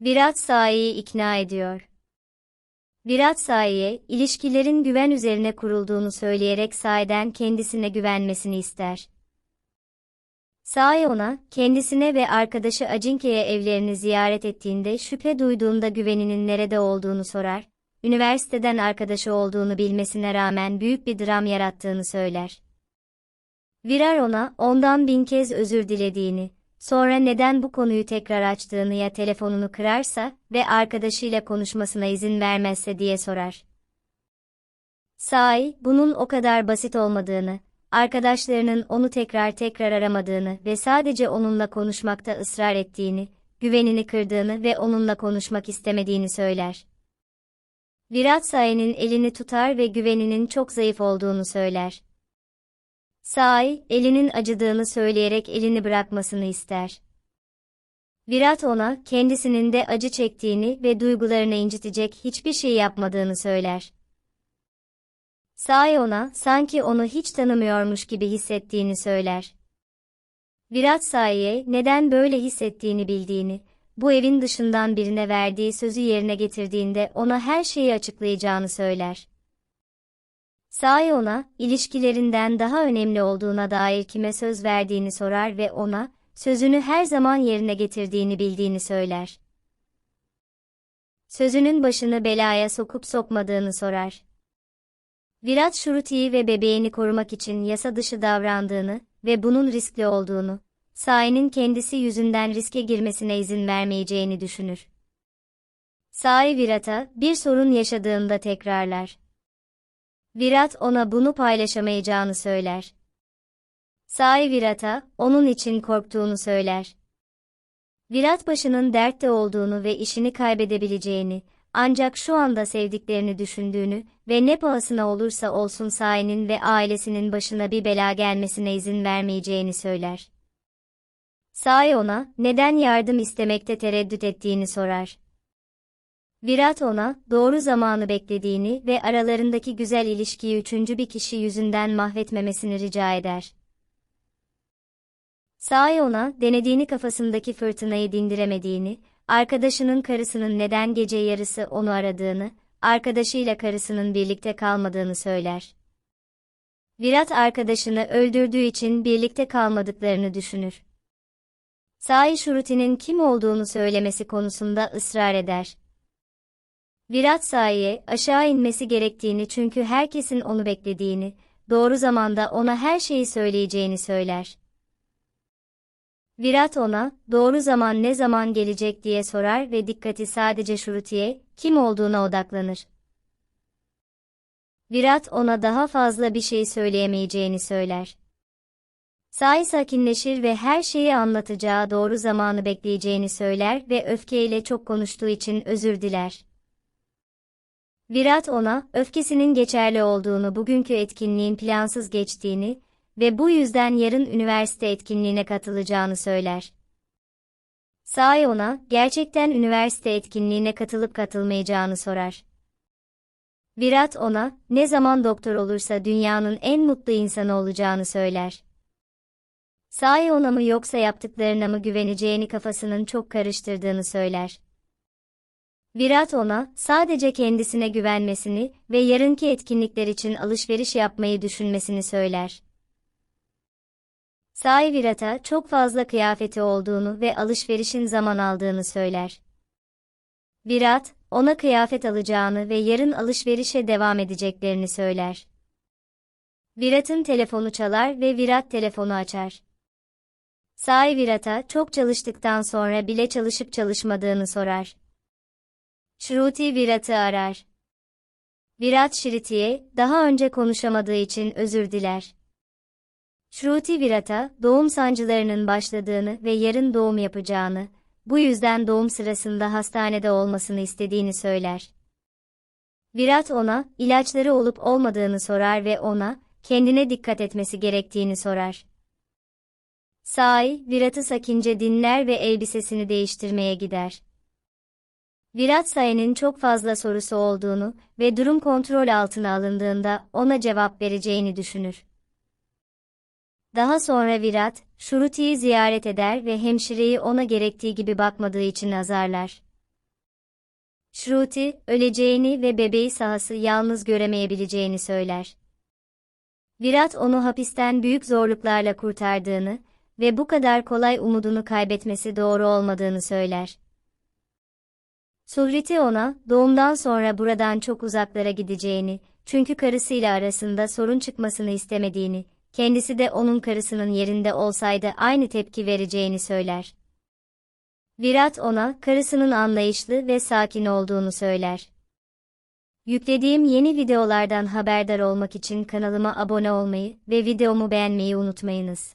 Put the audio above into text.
Virat Sai'yi ikna ediyor. Virat Sai'ye, ilişkilerin güven üzerine kurulduğunu söyleyerek Sai'den kendisine güvenmesini ister. Sai ona, kendisine ve arkadaşı Acinke'ye evlerini ziyaret ettiğinde şüphe duyduğunda güveninin nerede olduğunu sorar, üniversiteden arkadaşı olduğunu bilmesine rağmen büyük bir dram yarattığını söyler. Virar ona, ondan bin kez özür dilediğini, sonra neden bu konuyu tekrar açtığını ya telefonunu kırarsa ve arkadaşıyla konuşmasına izin vermezse diye sorar. Sai, bunun o kadar basit olmadığını, arkadaşlarının onu tekrar tekrar aramadığını ve sadece onunla konuşmakta ısrar ettiğini, güvenini kırdığını ve onunla konuşmak istemediğini söyler. Virat Sai'nin elini tutar ve güveninin çok zayıf olduğunu söyler. Sai, elinin acıdığını söyleyerek elini bırakmasını ister. Virat ona, kendisinin de acı çektiğini ve duygularını incitecek hiçbir şey yapmadığını söyler. Sai ona, sanki onu hiç tanımıyormuş gibi hissettiğini söyler. Virat Sai'ye neden böyle hissettiğini bildiğini, bu evin dışından birine verdiği sözü yerine getirdiğinde ona her şeyi açıklayacağını söyler. Sai ona, ilişkilerinden daha önemli olduğuna dair kime söz verdiğini sorar ve ona, sözünü her zaman yerine getirdiğini bildiğini söyler. Sözünün başını belaya sokup sokmadığını sorar. Virat Şuruti'yi ve bebeğini korumak için yasa dışı davrandığını ve bunun riskli olduğunu, Sai'nin kendisi yüzünden riske girmesine izin vermeyeceğini düşünür. Sai Virat'a bir sorun yaşadığında tekrarlar. Virat ona bunu paylaşamayacağını söyler. Sai Virat'a onun için korktuğunu söyler. Virat başının dertte olduğunu ve işini kaybedebileceğini, ancak şu anda sevdiklerini düşündüğünü ve ne pahasına olursa olsun Sai'nin ve ailesinin başına bir bela gelmesine izin vermeyeceğini söyler. Sai ona, neden yardım istemekte tereddüt ettiğini sorar. Virat ona, doğru zamanı beklediğini ve aralarındaki güzel ilişkiyi üçüncü bir kişi yüzünden mahvetmemesini rica eder. Sai ona, denediğini kafasındaki fırtınayı dindiremediğini, arkadaşının karısının neden gece yarısı onu aradığını, arkadaşıyla karısının birlikte kalmadığını söyler. Virat arkadaşını öldürdüğü için birlikte kalmadıklarını düşünür. Sai Şuruti'nin kim olduğunu söylemesi konusunda ısrar eder. Virat Sai'ye aşağı inmesi gerektiğini çünkü herkesin onu beklediğini, doğru zamanda ona her şeyi söyleyeceğini söyler. Virat ona, doğru zaman ne zaman gelecek diye sorar ve dikkati sadece Şuruti'ye, kim olduğuna odaklanır. Virat ona daha fazla bir şey söyleyemeyeceğini söyler. Sai sakinleşir ve her şeyi anlatacağı doğru zamanı bekleyeceğini söyler ve öfkeyle çok konuştuğu için özür diler. Virat ona, öfkesinin geçerli olduğunu bugünkü etkinliğin plansız geçtiğini ve bu yüzden yarın üniversite etkinliğine katılacağını söyler. Sai ona, gerçekten üniversite etkinliğine katılıp katılmayacağını sorar. Virat ona, ne zaman doktor olursa dünyanın en mutlu insanı olacağını söyler. Sai ona mı yoksa yaptıklarına mı güveneceğini kafasının çok karıştırdığını söyler. Virat ona, sadece kendisine güvenmesini ve yarınki etkinlikler için alışveriş yapmayı düşünmesini söyler. Sai Virat'a çok fazla kıyafeti olduğunu ve alışverişin zaman aldığını söyler. Virat, ona kıyafet alacağını ve yarın alışverişe devam edeceklerini söyler. Virat'ın telefonu çalar ve Virat telefonu açar. Sai Virat'a çok çalıştıktan sonra bile çalışıp çalışmadığını sorar. Shruti Virat'ı arar. Virat Shriti'ye daha önce konuşamadığı için özür diler. Shruti Virat'a doğum sancılarının başladığını ve yarın doğum yapacağını, bu yüzden doğum sırasında hastanede olmasını istediğini söyler. Virat ona ilaçları olup olmadığını sorar ve ona kendine dikkat etmesi gerektiğini sorar. Sai, Virat'ı sakince dinler ve elbisesini değiştirmeye gider. Virat Sai'nin çok fazla sorusu olduğunu ve durum kontrol altına alındığında ona cevap vereceğini düşünür. Daha sonra Virat, Şuruti'yi ziyaret eder ve hemşireyi ona gerektiği gibi bakmadığı için azarlar. Shruti, öleceğini ve bebeği sahası yalnız göremeyebileceğini söyler. Virat onu hapisten büyük zorluklarla kurtardığını ve bu kadar kolay umudunu kaybetmesi doğru olmadığını söyler. Suhriti ona, doğumdan sonra buradan çok uzaklara gideceğini, çünkü karısıyla arasında sorun çıkmasını istemediğini, kendisi de onun karısının yerinde olsaydı aynı tepki vereceğini söyler. Virat ona, karısının anlayışlı ve sakin olduğunu söyler. Yüklediğim yeni videolardan haberdar olmak için kanalıma abone olmayı ve videomu beğenmeyi unutmayınız.